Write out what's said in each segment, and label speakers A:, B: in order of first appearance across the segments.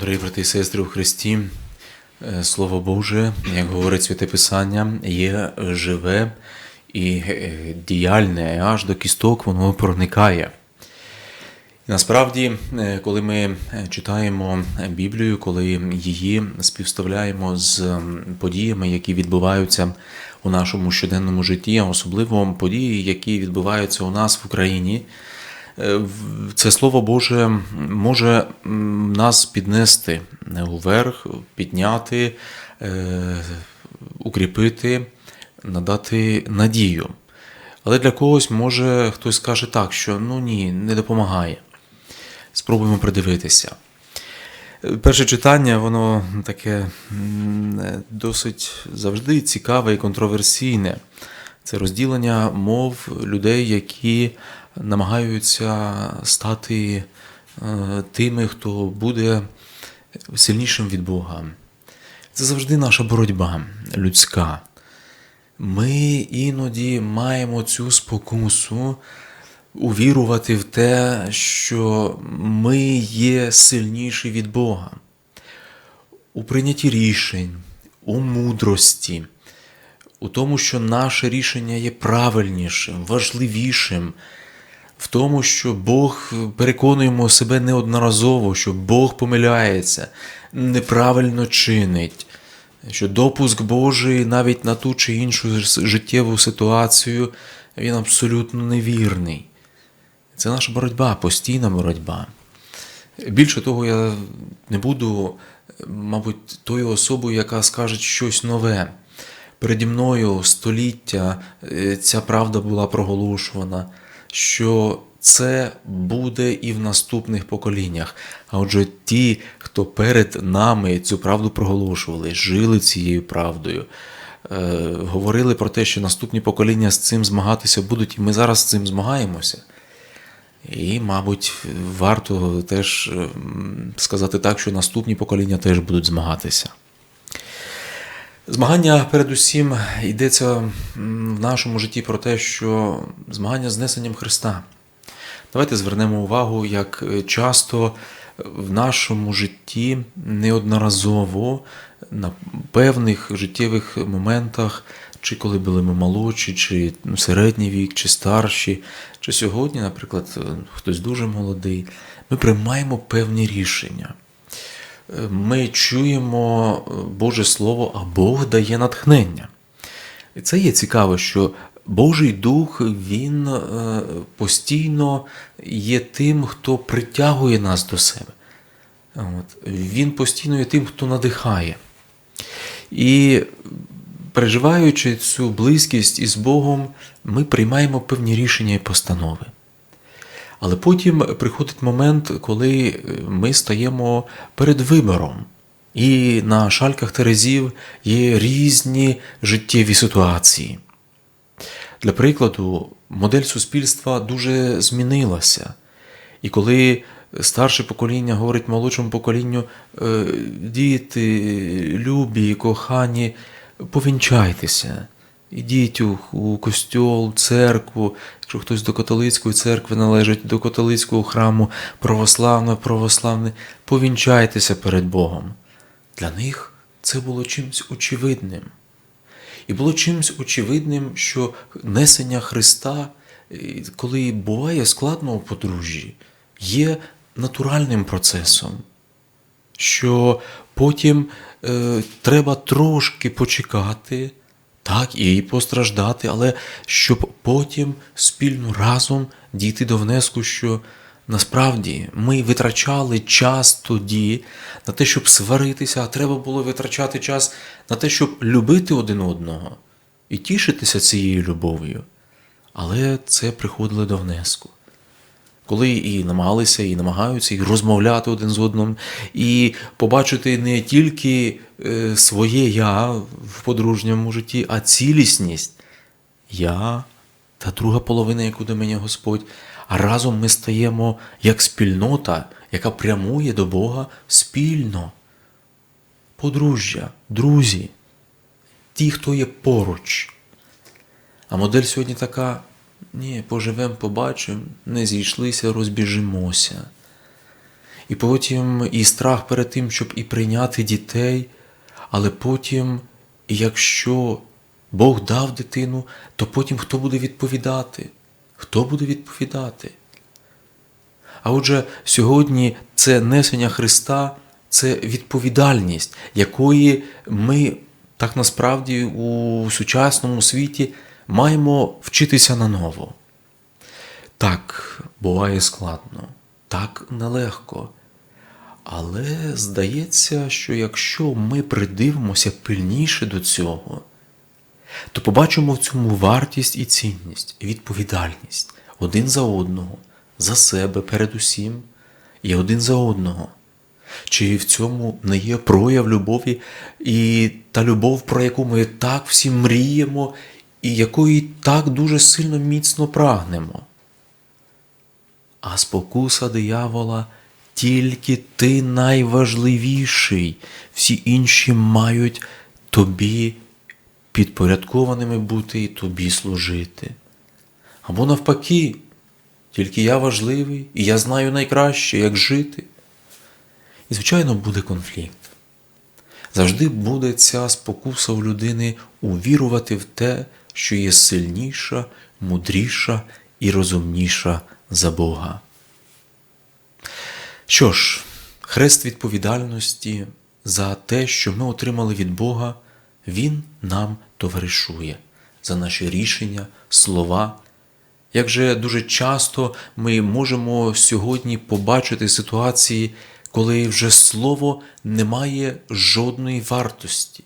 A: Дорогі брати і сестри у Христі, е, Слово Боже, як говорить Святе Писання, є живе і е, діяльне, аж до кісток воно проникає. Насправді, е, коли ми читаємо Біблію, коли її співставляємо з подіями, які відбуваються у нашому щоденному житті, а особливо події, які відбуваються у нас в Україні, це Слово Боже може нас піднести уверх, підняти, е, укріпити, надати надію. Але для когось може хтось скаже так, що ну ні, не допомагає. Спробуємо придивитися. Е, Перше читання, воно таке е, досить завжди цікаве і контроверсійне. Це розділення мов людей, які намагаються стати е, тими, хто буде сильнішим від Бога. Це завжди наша боротьба людська. Ми іноді маємо цю спокусу увірувати в те, що ми є сильніші від Бога. У прийнятті рішень, у мудрості, у тому, що наше рішення є правильнішим, важливішим, в тому, що Бог переконуємо себе неодноразово, що Бог помиляється, неправильно чинить, що допуск Божий навіть на ту чи іншу життєву ситуацію він абсолютно невірний. Це наша боротьба, постійна боротьба. Більше того, я не буду, мабуть, тою особою, яка скаже щось нове. Переді мною століття е, ця правда була проголошувана, що це буде і в наступних поколіннях. А отже, ті, хто перед нами цю правду проголошували, жили цією правдою, е, говорили про те, що наступні покоління з цим змагатися будуть, і ми зараз з цим змагаємося. І, мабуть, варто теж ем, сказати так, що наступні покоління теж будуть змагатися. Змагання, передусім, йдеться в нашому житті про те, що змагання з несенням Христа. Давайте звернемо увагу, як е, часто в нашому житті неодноразово на певних життєвих моментах, чи коли були ми молодші, чи ну, середній вік, чи старші, чи сьогодні, наприклад, е, хтось дуже молодий, ми приймаємо певні рішення. Ми чуємо е, Боже Слово, а Бог дає натхнення. І це є цікаво, що Божий Дух Він е, постійно є тим, хто притягує нас до себе. От. Він постійно є тим, хто надихає. І переживаючи цю близькість із Богом, ми приймаємо певні рішення і постанови. Але потім приходить момент, коли ми стаємо перед вибором. І на шальках Терезів є різні життєві ситуації. Для прикладу, модель суспільства дуже змінилася. І коли старше покоління говорить молодшому поколінню, «Е, діти, любі, кохані, повінчайтеся. Ідіть у, у костьол, церкву, якщо хтось до католицької церкви належить, до католицького храму, православне, православне, повінчайтеся перед Богом. Для них це було чимось очевидним. І було чимось очевидним, що несення Христа, е, коли буває складно у подружжі, є натуральним процесом, що потім е, треба трошки почекати, так, і постраждати, але щоб потім спільно разом дійти до внеску, що насправді ми витрачали час тоді на те, щоб сваритися, а треба було витрачати час на те, щоб любити один одного і тішитися цією любов'ю. Але це приходило до внеску коли і намагалися, і намагаються і розмовляти один з одним, і побачити не тільки е, своє я в подружньому житті, а цілісність я та друга половина, яку до мене Господь. А разом ми стаємо як спільнота, яка прямує до Бога спільно. Подружжя, друзі, ті, хто є поруч. А модель сьогодні така: ні, поживемо, побачимо, не зійшлися, розбіжимося. і потім і страх перед тим, щоб і прийняти дітей, але потім, якщо Бог дав дитину, то потім хто буде відповідати? Хто буде відповідати? А отже, сьогодні це несення Христа, це відповідальність, якої ми так насправді у сучасному світі маємо вчитися наново. Так, буває складно, так нелегко. Але здається, що якщо ми придивимося пильніше до цього, то побачимо в цьому вартість і цінність, і відповідальність один за одного, за себе передусім і один за одного. Чи в цьому не є прояв любові і та любов, про яку ми так всі мріємо, і якої так дуже сильно міцно прагнемо? А спокуса диявола тільки ти найважливіший, всі інші мають тобі підпорядкованими бути і тобі служити. Або навпаки, тільки я важливий і я знаю найкраще, як жити. І, звичайно, буде конфлікт. Завжди буде ця спокуса у людини увірувати в те, що є сильніша, мудріша і розумніша за Бога. Що ж, хрест відповідальності за те, що ми отримали від Бога, Він нам товаришує за наші рішення, слова. Як же дуже часто ми можемо сьогодні побачити ситуації, коли вже слово не має жодної вартості,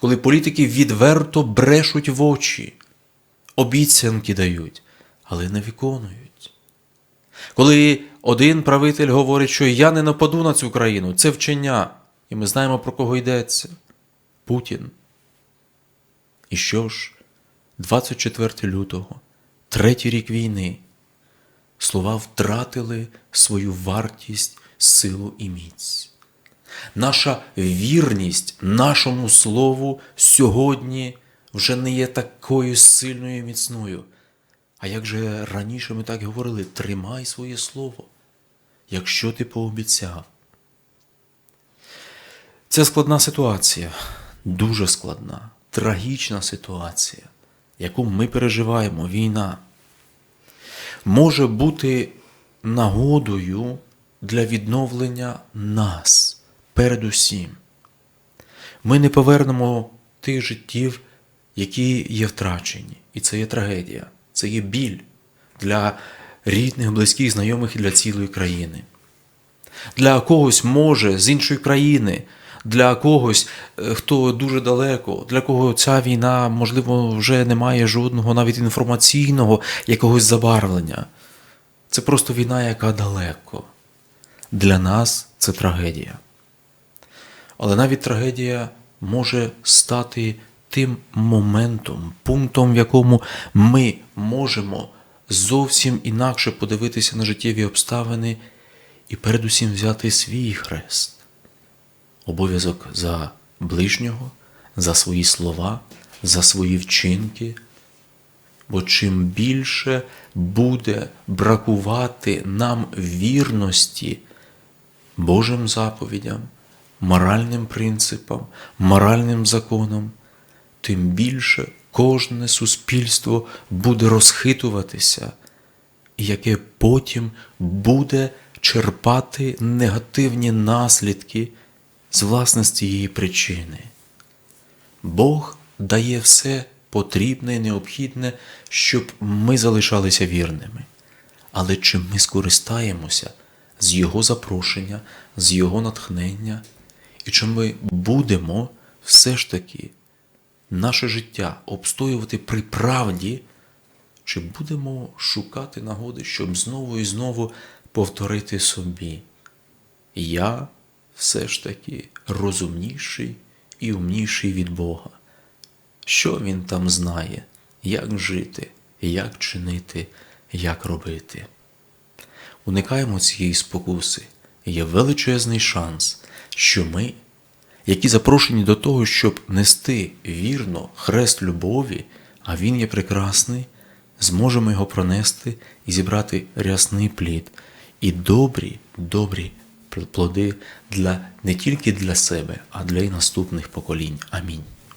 A: коли політики відверто брешуть в очі, обіцянки дають, але не виконують. Коли один правитель говорить, що я не нападу на цю країну, це вчення, і ми знаємо, про кого йдеться Путін. І що ж, 24 лютого, третій рік війни, слова втратили свою вартість, силу і міць. Наша вірність нашому слову сьогодні вже не є такою сильною і міцною. А як же раніше ми так говорили, тримай своє слово, якщо ти пообіцяв. Це складна ситуація, дуже складна, трагічна ситуація, яку ми переживаємо, війна, може бути нагодою для відновлення нас передусім. Ми не повернемо тих життів, які є втрачені, і це є трагедія це є біль для рідних, близьких, знайомих і для цілої країни. Для когось може з іншої країни, для когось, е, хто дуже далеко, для кого ця війна, можливо, вже не має жодного навіть інформаційного якогось забарвлення. Це просто війна, яка далеко. Для нас це трагедія. Але навіть трагедія може стати тим моментом, пунктом, в якому ми можемо зовсім інакше подивитися на життєві обставини і передусім взяти свій хрест, обов'язок за ближнього, за свої слова, за свої вчинки. Бо чим більше буде бракувати нам вірності Божим заповідям, моральним принципам, моральним законам, тим більше кожне суспільство буде розхитуватися, яке потім буде черпати негативні наслідки з власне з цієї причини. Бог дає все потрібне і необхідне, щоб ми залишалися вірними. Але чи ми скористаємося з Його запрошення, з Його натхнення, і чи ми будемо все ж таки наше життя обстоювати при правді, чи будемо шукати нагоди, щоб знову і знову повторити собі? Я все ж таки розумніший і умніший від Бога. Що Він там знає, як жити, як чинити, як робити? Уникаємо цієї спокуси. Є величезний шанс, що ми які запрошені до того, щоб нести вірно хрест любові, а він є прекрасний, зможемо його пронести і зібрати рясний плід і добрі, добрі плоди для, не тільки для себе, а для й наступних поколінь. Амінь.